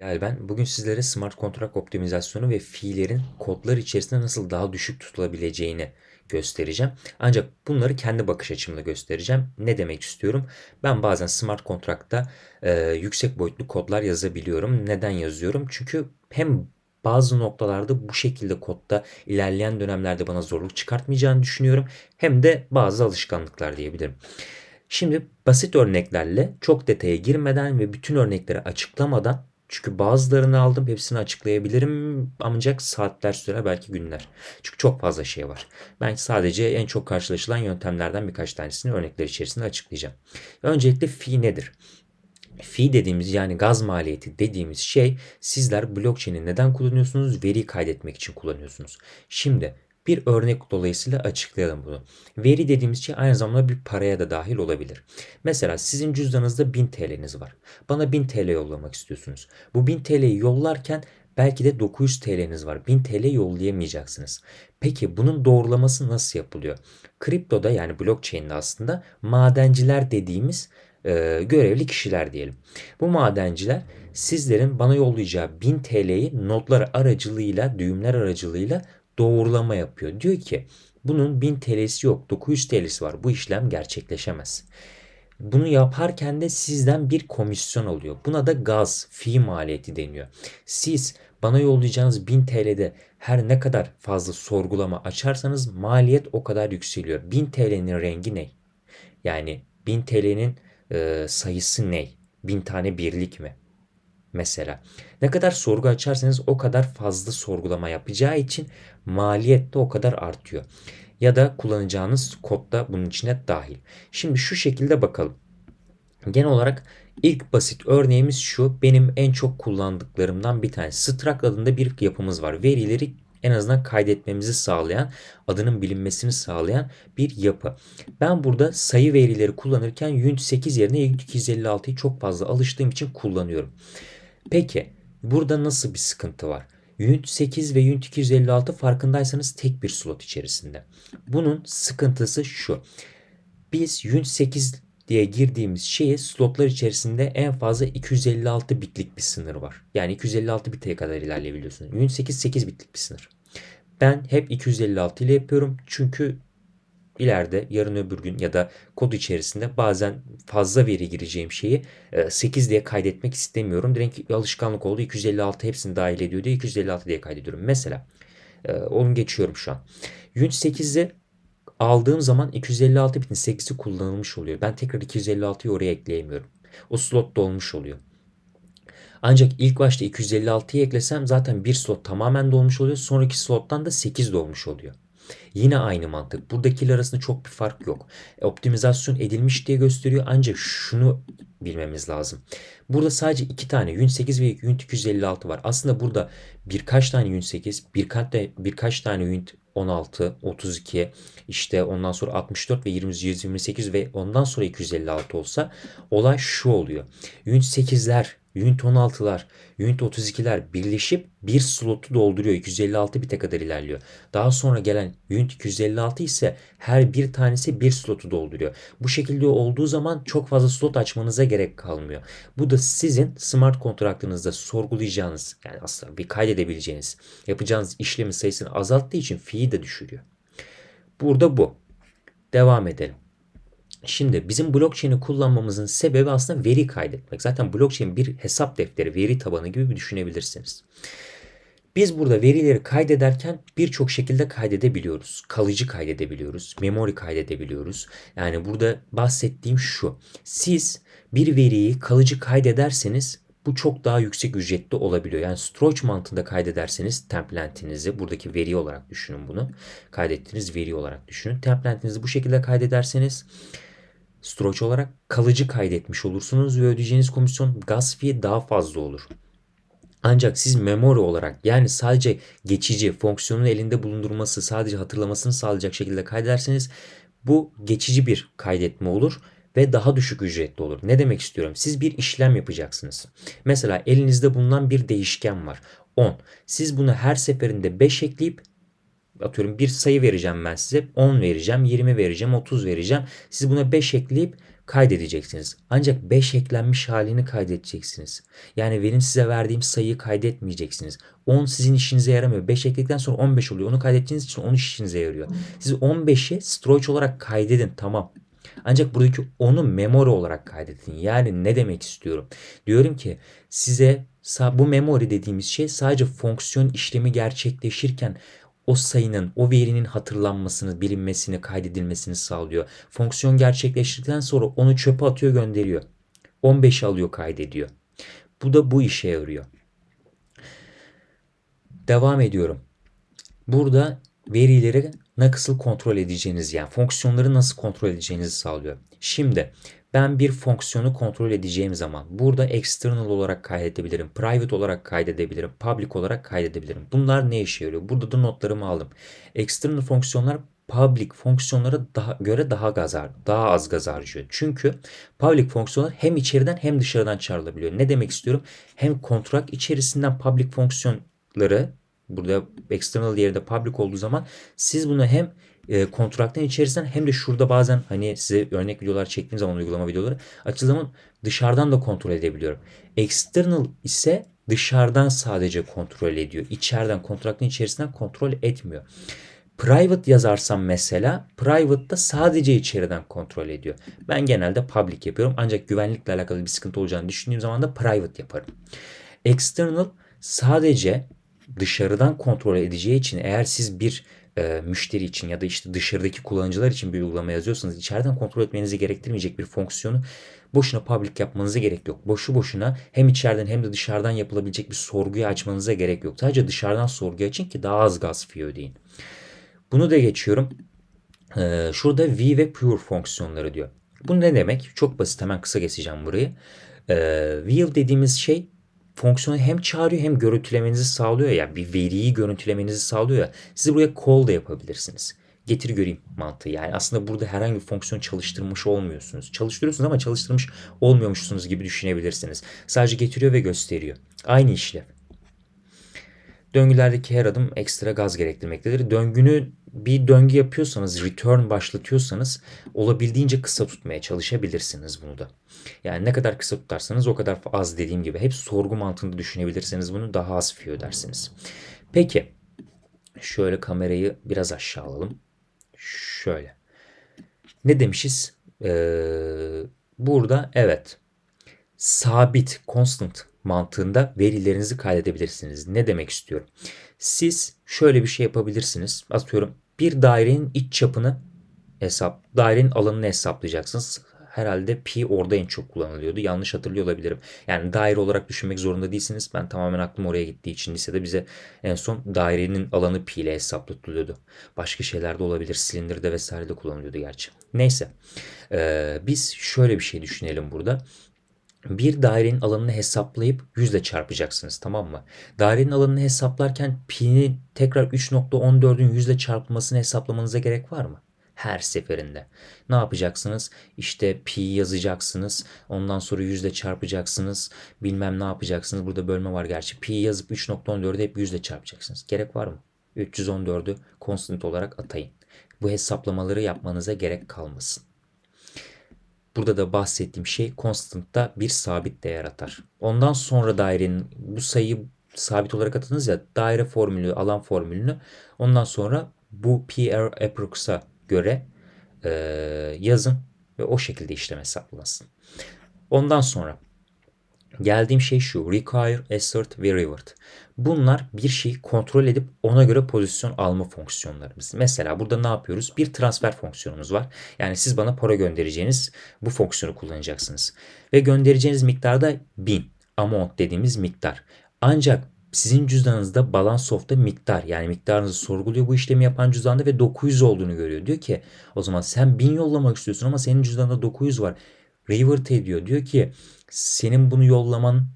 Yani ben bugün sizlere smart kontrat optimizasyonu ve fiillerin kodlar içerisinde nasıl daha düşük tutulabileceğini göstereceğim. Ancak bunları kendi bakış açımla göstereceğim. Ne demek istiyorum? Ben bazen smart kontrakta e, yüksek boyutlu kodlar yazabiliyorum. Neden yazıyorum? Çünkü hem bazı noktalarda bu şekilde kodda ilerleyen dönemlerde bana zorluk çıkartmayacağını düşünüyorum. Hem de bazı alışkanlıklar diyebilirim. Şimdi basit örneklerle çok detaya girmeden ve bütün örnekleri açıklamadan çünkü bazılarını aldım hepsini açıklayabilirim ancak saatler sürer belki günler. Çünkü çok fazla şey var. Ben sadece en çok karşılaşılan yöntemlerden birkaç tanesini örnekler içerisinde açıklayacağım. Öncelikle fi nedir? Fi dediğimiz yani gaz maliyeti dediğimiz şey sizler blockchain'i neden kullanıyorsunuz? Veri kaydetmek için kullanıyorsunuz. Şimdi bir örnek dolayısıyla açıklayalım bunu. Veri dediğimiz şey aynı zamanda bir paraya da dahil olabilir. Mesela sizin cüzdanınızda 1000 TL'niz var. Bana 1000 TL yollamak istiyorsunuz. Bu 1000 TL'yi yollarken belki de 900 TL'niz var. 1000 TL yollayamayacaksınız. Peki bunun doğrulaması nasıl yapılıyor? Kriptoda yani blockchain'de aslında madenciler dediğimiz e, görevli kişiler diyelim. Bu madenciler sizlerin bana yollayacağı 1000 TL'yi notlar aracılığıyla, düğümler aracılığıyla doğrulama yapıyor. Diyor ki bunun 1000 TL'si yok 900 TL'si var bu işlem gerçekleşemez. Bunu yaparken de sizden bir komisyon alıyor. Buna da gaz, fi maliyeti deniyor. Siz bana yollayacağınız 1000 TL'de her ne kadar fazla sorgulama açarsanız maliyet o kadar yükseliyor. 1000 TL'nin rengi ne? Yani 1000 TL'nin e, sayısı ne? 1000 tane birlik mi? Mesela ne kadar sorgu açarsanız o kadar fazla sorgulama yapacağı için maliyet de o kadar artıyor. Ya da kullanacağınız kod da bunun içine dahil. Şimdi şu şekilde bakalım. Genel olarak ilk basit örneğimiz şu. Benim en çok kullandıklarımdan bir tanesi. Struct adında bir yapımız var. Verileri en azından kaydetmemizi sağlayan, adının bilinmesini sağlayan bir yapı. Ben burada sayı verileri kullanırken Unit 8 yerine Unit 256'yı çok fazla alıştığım için kullanıyorum. Peki burada nasıl bir sıkıntı var? Unit 8 ve Unit 256 farkındaysanız tek bir slot içerisinde. Bunun sıkıntısı şu. Biz Unit 8 diye girdiğimiz şeye slotlar içerisinde en fazla 256 bitlik bir sınır var. Yani 256 biteye kadar ilerleyebiliyorsunuz. Unit 8 8 bitlik bir sınır. Ben hep 256 ile yapıyorum. Çünkü ileride yarın öbür gün ya da kod içerisinde bazen fazla veri gireceğim şeyi 8 e, diye kaydetmek istemiyorum. Direkt alışkanlık oldu. 256 hepsini dahil ediyor diye 256 diye kaydediyorum. Mesela e, onu geçiyorum şu an. Unit 8'i aldığım zaman 256 bitin 8'i kullanılmış oluyor. Ben tekrar 256'yı oraya ekleyemiyorum. O slot dolmuş oluyor. Ancak ilk başta 256'yı eklesem zaten bir slot tamamen dolmuş oluyor. Sonraki slottan da 8 dolmuş oluyor. Yine aynı mantık. Buradakiler arasında çok bir fark yok. E, optimizasyon edilmiş diye gösteriyor ancak şunu bilmemiz lazım. Burada sadece iki tane Yun 8 ve Yun 256 var. Aslında burada birkaç tane Yun 8, birkaç, birkaç tane Yun 16, 32, işte ondan sonra 64 ve 20, 128 ve ondan sonra 256 olsa olay şu oluyor. Yun 8'ler Unit 16'lar, Unit 32'ler birleşip bir slotu dolduruyor. 256 bite kadar ilerliyor. Daha sonra gelen Unit 256 ise her bir tanesi bir slotu dolduruyor. Bu şekilde olduğu zaman çok fazla slot açmanıza gerek kalmıyor. Bu da sizin smart kontraktınızda sorgulayacağınız yani aslında bir kaydedebileceğiniz yapacağınız işlemin sayısını azalttığı için fiyi de düşürüyor. Burada bu. Devam edelim. Şimdi bizim blockchain'i kullanmamızın sebebi aslında veri kaydetmek. Zaten blockchain bir hesap defteri, veri tabanı gibi düşünebilirsiniz. Biz burada verileri kaydederken birçok şekilde kaydedebiliyoruz. Kalıcı kaydedebiliyoruz, memory kaydedebiliyoruz. Yani burada bahsettiğim şu. Siz bir veriyi kalıcı kaydederseniz bu çok daha yüksek ücretli olabiliyor. Yani storage mantığında kaydederseniz templantinizi buradaki veri olarak düşünün bunu. Kaydettiğiniz veri olarak düşünün. Templantinizi bu şekilde kaydederseniz storage olarak kalıcı kaydetmiş olursunuz ve ödeyeceğiniz komisyon gas fee daha fazla olur. Ancak siz memory olarak yani sadece geçici fonksiyonun elinde bulundurması sadece hatırlamasını sağlayacak şekilde kaydederseniz bu geçici bir kaydetme olur ve daha düşük ücretli olur. Ne demek istiyorum? Siz bir işlem yapacaksınız. Mesela elinizde bulunan bir değişken var. 10. Siz bunu her seferinde 5 ekleyip atıyorum bir sayı vereceğim ben size. 10 vereceğim, 20 vereceğim, 30 vereceğim. Siz buna 5 ekleyip kaydedeceksiniz. Ancak 5 eklenmiş halini kaydedeceksiniz. Yani benim size verdiğim sayıyı kaydetmeyeceksiniz. 10 sizin işinize yaramıyor. 5 ekledikten sonra 15 oluyor. Onu kaydettiğiniz için 10 işinize yarıyor. Siz 15'i storage olarak kaydedin tamam. Ancak buradaki onu memory olarak kaydedin. Yani ne demek istiyorum? Diyorum ki size bu memory dediğimiz şey sadece fonksiyon işlemi gerçekleşirken o sayının, o verinin hatırlanmasını, bilinmesini, kaydedilmesini sağlıyor. Fonksiyon gerçekleştirdikten sonra onu çöpe atıyor, gönderiyor. 15 alıyor, kaydediyor. Bu da bu işe yarıyor. Devam ediyorum. Burada verileri nasıl kontrol edeceğiniz yani fonksiyonları nasıl kontrol edeceğinizi sağlıyor. Şimdi ben bir fonksiyonu kontrol edeceğim zaman burada external olarak kaydedebilirim, private olarak kaydedebilirim, public olarak kaydedebilirim. Bunlar ne işe yarıyor? Burada da notlarımı aldım. External fonksiyonlar public fonksiyonlara daha, göre daha gaz daha az gaz harcıyor. Çünkü public fonksiyonlar hem içeriden hem dışarıdan çağrılabiliyor. Ne demek istiyorum? Hem kontrat içerisinden public fonksiyonları burada external yerinde public olduğu zaman siz bunu hem e, kontratın içerisinden hem de şurada bazen hani size örnek videolar çektiğim zaman uygulama videoları açtığı zaman dışarıdan da kontrol edebiliyorum. External ise dışarıdan sadece kontrol ediyor. İçeriden kontratın içerisinden kontrol etmiyor. Private yazarsam mesela private da sadece içeriden kontrol ediyor. Ben genelde public yapıyorum ancak güvenlikle alakalı bir sıkıntı olacağını düşündüğüm zaman da private yaparım. External sadece dışarıdan kontrol edeceği için eğer siz bir e, müşteri için ya da işte dışarıdaki kullanıcılar için bir uygulama yazıyorsanız içeriden kontrol etmenizi gerektirmeyecek bir fonksiyonu boşuna public yapmanıza gerek yok. Boşu boşuna hem içeriden hem de dışarıdan yapılabilecek bir sorguyu açmanıza gerek yok. Sadece dışarıdan sorgu açın ki daha az gaz fee ödeyin. Bunu da geçiyorum. Ee, şurada V ve Pure fonksiyonları diyor. Bu ne demek? Çok basit hemen kısa geçeceğim burayı. Ee, View dediğimiz şey fonksiyonu hem çağırıyor hem görüntülemenizi sağlıyor ya. Bir veriyi görüntülemenizi sağlıyor ya. Siz buraya call da yapabilirsiniz. Getir göreyim mantığı. Yani aslında burada herhangi bir fonksiyon çalıştırmış olmuyorsunuz. Çalıştırıyorsunuz ama çalıştırmış olmuyormuşsunuz gibi düşünebilirsiniz. Sadece getiriyor ve gösteriyor. Aynı işlev. Döngülerdeki her adım ekstra gaz gerektirmektedir. Döngünü bir döngü yapıyorsanız, return başlatıyorsanız olabildiğince kısa tutmaya çalışabilirsiniz bunu da. Yani ne kadar kısa tutarsanız o kadar az dediğim gibi hep sorgu mantığında düşünebilirseniz bunu daha az fee ödersiniz. Peki şöyle kamerayı biraz aşağı alalım. Şöyle. Ne demişiz? Ee, burada evet sabit, constant mantığında verilerinizi kaydedebilirsiniz. Ne demek istiyorum? Siz şöyle bir şey yapabilirsiniz. Atıyorum bir dairenin iç çapını hesap, dairenin alanını hesaplayacaksınız. Herhalde pi orada en çok kullanılıyordu. Yanlış hatırlıyor olabilirim. Yani daire olarak düşünmek zorunda değilsiniz. Ben tamamen aklım oraya gittiği için lisede bize en son dairenin alanı pi ile hesaplatılıyordu. Başka şeyler de olabilir. Silindirde vesaire de kullanılıyordu gerçi. Neyse. Ee, biz şöyle bir şey düşünelim burada bir dairenin alanını hesaplayıp yüzle çarpacaksınız tamam mı? Dairenin alanını hesaplarken pi'ni tekrar 3.14'ün yüzle çarpılmasını hesaplamanıza gerek var mı? Her seferinde. Ne yapacaksınız? İşte pi yazacaksınız. Ondan sonra yüzle çarpacaksınız. Bilmem ne yapacaksınız. Burada bölme var gerçi. Pi yazıp 3.14'ü hep yüzle çarpacaksınız. Gerek var mı? 314'ü constant olarak atayın. Bu hesaplamaları yapmanıza gerek kalmasın. Burada da bahsettiğim şey constant'ta bir sabit değer atar. Ondan sonra dairenin bu sayıyı sabit olarak atınız ya daire formülü, alan formülünü ondan sonra bu PR approx'a göre e, yazın ve o şekilde işlem hesaplasın. Ondan sonra Geldiğim şey şu. Require, assert ve revert. Bunlar bir şeyi kontrol edip ona göre pozisyon alma fonksiyonlarımız. Mesela burada ne yapıyoruz? Bir transfer fonksiyonumuz var. Yani siz bana para göndereceğiniz bu fonksiyonu kullanacaksınız. Ve göndereceğiniz miktar da 1000. Amount dediğimiz miktar. Ancak sizin cüzdanınızda balance of'ta miktar yani miktarınızı sorguluyor bu işlemi yapan cüzdanda ve 900 olduğunu görüyor. Diyor ki o zaman sen 1000 yollamak istiyorsun ama senin cüzdanında 900 var. Revert ediyor. Diyor ki senin bunu yollaman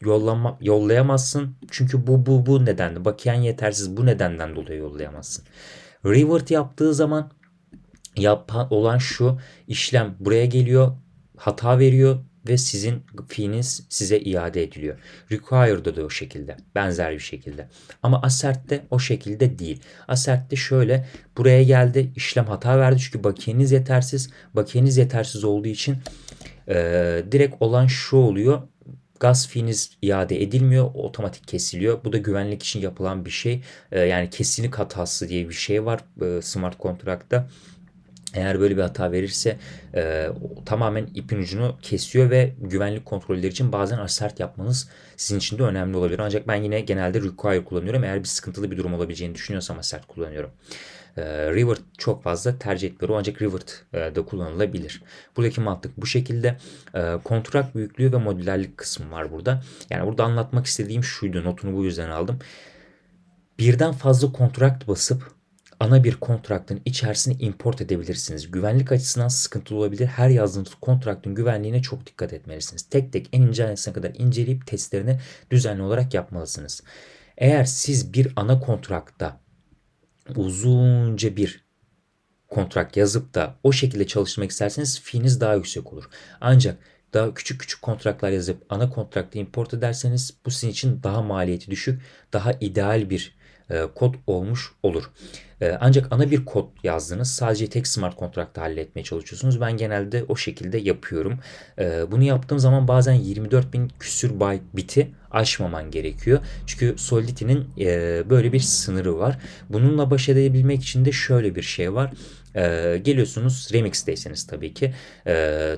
yollama, yollayamazsın. Çünkü bu bu bu nedenle bakiyen yetersiz bu nedenden dolayı yollayamazsın. Revert yaptığı zaman yapan olan şu işlem buraya geliyor hata veriyor ve sizin fiiniz size iade ediliyor. Required'da da o şekilde. Benzer bir şekilde. Ama assert'te o şekilde değil. Assert'te şöyle buraya geldi işlem hata verdi çünkü bakiyeniz yetersiz. Bakiyeniz yetersiz olduğu için e, direkt olan şu oluyor gaz fiiniz iade edilmiyor, otomatik kesiliyor. Bu da güvenlik için yapılan bir şey. E, yani kesinlik hatası diye bir şey var e, smart kontrakta. Eğer böyle bir hata verirse e, tamamen ipin ucunu kesiyor ve güvenlik kontrolleri için bazen assert yapmanız sizin için de önemli olabilir. Ancak ben yine genelde require kullanıyorum. Eğer bir sıkıntılı bir durum olabileceğini düşünüyorsam assert kullanıyorum. E, çok fazla tercih etmiyorum ancak revert e, kullanılabilir. Buradaki mantık bu şekilde. E, kontrat büyüklüğü ve modülerlik kısmı var burada. Yani burada anlatmak istediğim şuydu. Notunu bu yüzden aldım. Birden fazla kontrakt basıp ana bir kontraktın içerisine import edebilirsiniz. Güvenlik açısından sıkıntılı olabilir. Her yazdığınız kontraktın güvenliğine çok dikkat etmelisiniz. Tek tek en ince ayrıntısına kadar inceleyip testlerini düzenli olarak yapmalısınız. Eğer siz bir ana kontrakta uzunca bir kontrat yazıp da o şekilde çalıştırmak isterseniz fiiniz daha yüksek olur. Ancak daha küçük küçük kontratlar yazıp ana kontrakta import ederseniz bu sizin için daha maliyeti düşük, daha ideal bir e, kod olmuş olur. E, ancak ana bir kod yazdınız. Sadece tek smart kontrakta halletmeye çalışıyorsunuz. Ben genelde o şekilde yapıyorum. E, bunu yaptığım zaman bazen 24 bin küsür byte biti aşmaman gerekiyor. Çünkü Solidity'nin böyle bir sınırı var. Bununla baş edebilmek için de şöyle bir şey var. Ee, geliyorsunuz Remix'teyseniz tabii ki e,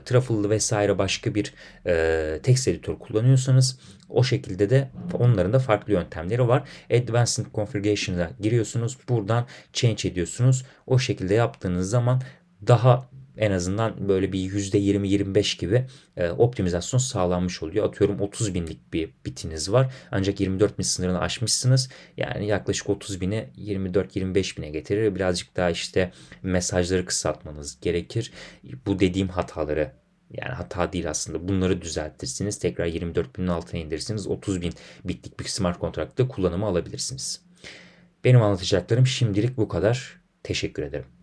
Truffle'lı vesaire başka bir e, text editör kullanıyorsanız o şekilde de onların da farklı yöntemleri var. Advanced Configuration'a giriyorsunuz. Buradan change ediyorsunuz. O şekilde yaptığınız zaman daha en azından böyle bir %20-25 gibi e, optimizasyon sağlanmış oluyor. Atıyorum 30 binlik bir bitiniz var. Ancak 24 bin sınırını aşmışsınız. Yani yaklaşık 30 bini 24-25 bine getirir. Birazcık daha işte mesajları kısaltmanız gerekir. Bu dediğim hataları yani hata değil aslında. Bunları düzeltirsiniz. Tekrar 24 binin altına indirirsiniz. 30 bin bitlik bir smart kontrakta kullanımı alabilirsiniz. Benim anlatacaklarım şimdilik bu kadar. Teşekkür ederim.